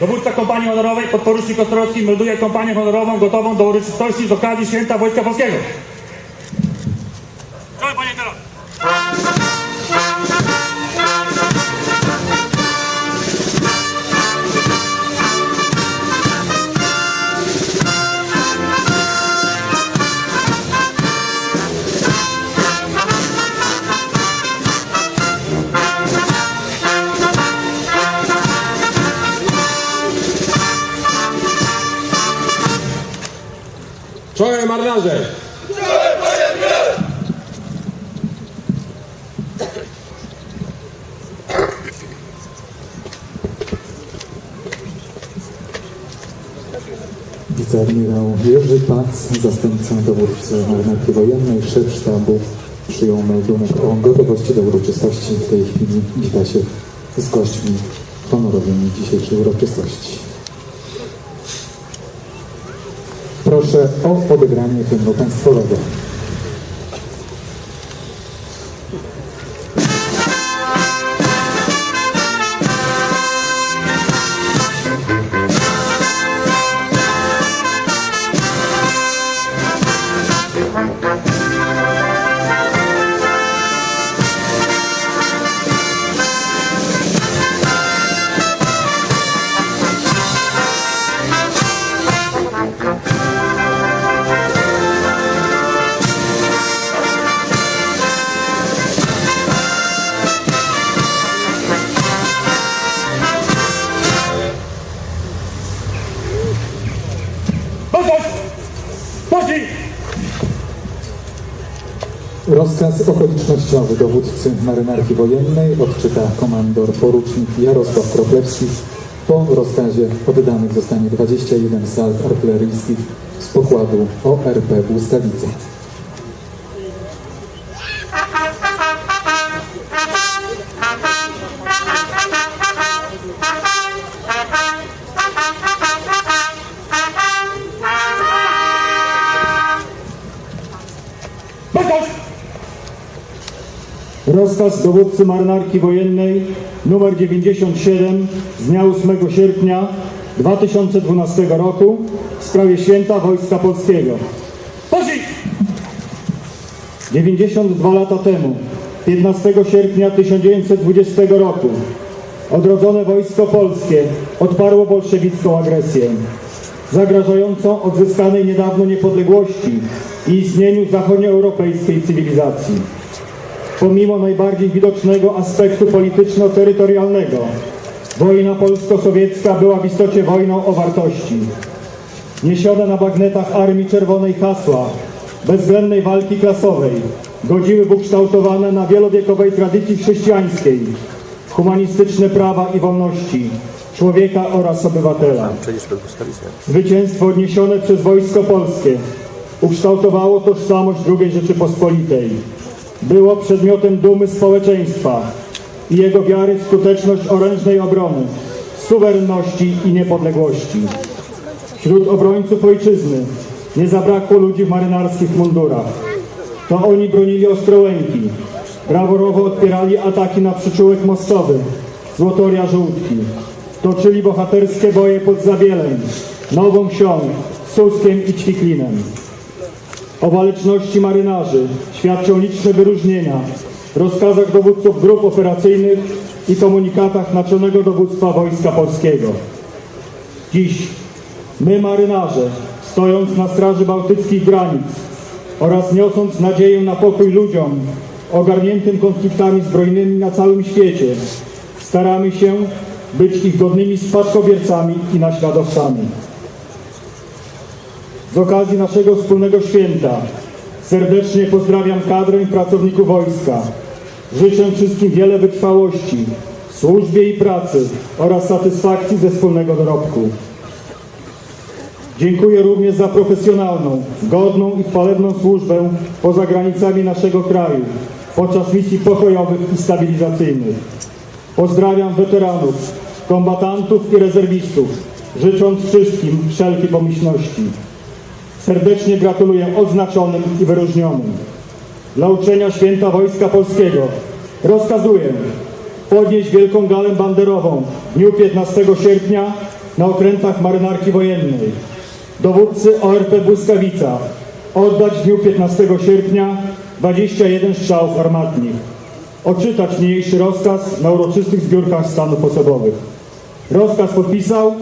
Dowódca kompanii honorowej podporucznik Ostrowski melduje kompanię honorową gotową do uroczystości z okazji Święta Wojska Polskiego. Dawaj, panie. Marynarze! Wiceadmirał Jerzy Pac, zastępca dowódcy marynarki wojennej, szef sztabu, przyjął meldunek o gotowości do uroczystości. W tej chwili wita się z gośćmi honorowymi dzisiejszej uroczystości. Proszę o odegranie hymnu państwowego. Rozkaz okolicznościowy dowódcy marynarki wojennej odczyta komandor porucznik Jarosław Kroplewski. Po rozkazie oddanych zostanie 21 salt artyleryjskich z pokładu ORP Błyskawice. Rozkaz dowódcy marynarki wojennej numer 97 z dnia 8 sierpnia 2012 roku w sprawie święta Wojska Polskiego. Pocznij! 92 lata temu, 15 sierpnia 1920 roku, odrodzone Wojsko Polskie odparło bolszewicką agresję, zagrażającą odzyskanej niedawno niepodległości i istnieniu zachodnioeuropejskiej cywilizacji. Pomimo najbardziej widocznego aspektu polityczno-terytorialnego, wojna polsko-sowiecka była w istocie wojną o wartości. Niesione na bagnetach Armii Czerwonej hasła bezwzględnej walki klasowej godziły w ukształtowane na wielowiekowej tradycji chrześcijańskiej humanistyczne prawa i wolności człowieka oraz obywatela. Zwycięstwo odniesione przez Wojsko Polskie ukształtowało tożsamość II Rzeczypospolitej. Było przedmiotem dumy społeczeństwa i jego wiary w skuteczność orężnej obrony, suwerenności i niepodległości. Wśród obrońców ojczyzny nie zabrakło ludzi w marynarskich mundurach. To oni bronili Ostrołęki, braworowo odpierali ataki na przyczółek mostowy, Złotoria Żółtki. Toczyli bohaterskie boje pod Zawielem, Nową Wsią, Suskiem i Ćwiklinem. O waleczności marynarzy świadczą liczne wyróżnienia rozkazach dowódców grup operacyjnych i komunikatach Naczelnego Dowództwa Wojska Polskiego. Dziś my marynarze, stojąc na straży bałtyckich granic oraz niosąc nadzieję na pokój ludziom ogarniętym konfliktami zbrojnymi na całym świecie, staramy się być ich godnymi spadkobiercami i naśladowcami. Z okazji naszego wspólnego święta serdecznie pozdrawiam kadrę i pracowników wojska. Życzę wszystkim wiele wytrwałości służbie i pracy oraz satysfakcji ze wspólnego dorobku. Dziękuję również za profesjonalną, godną i chwalebną służbę poza granicami naszego kraju podczas misji pokojowych i stabilizacyjnych. Pozdrawiam weteranów, kombatantów i rezerwistów, życząc wszystkim wszelkiej pomyślności. Serdecznie gratuluję odznaczonym i wyróżnionym. Dla uczenia święta Wojska Polskiego rozkazuję podnieść wielką galę banderową w dniu 15 sierpnia na okrętach marynarki wojennej. Dowódcy ORP Błyskawica oddać w dniu 15 sierpnia 21 strzałów armatnich. Odczytać niniejszy rozkaz na uroczystych zbiórkach stanów osobowych. Rozkaz podpisał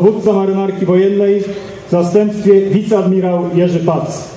dowódca marynarki wojennej w zastępstwie wiceadmirał Jerzy Pac.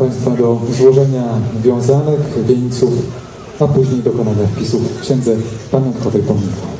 Państwa do złożenia wiązanek, wieńców, a później dokonania wpisów w księdze pamiątkowej pomnika.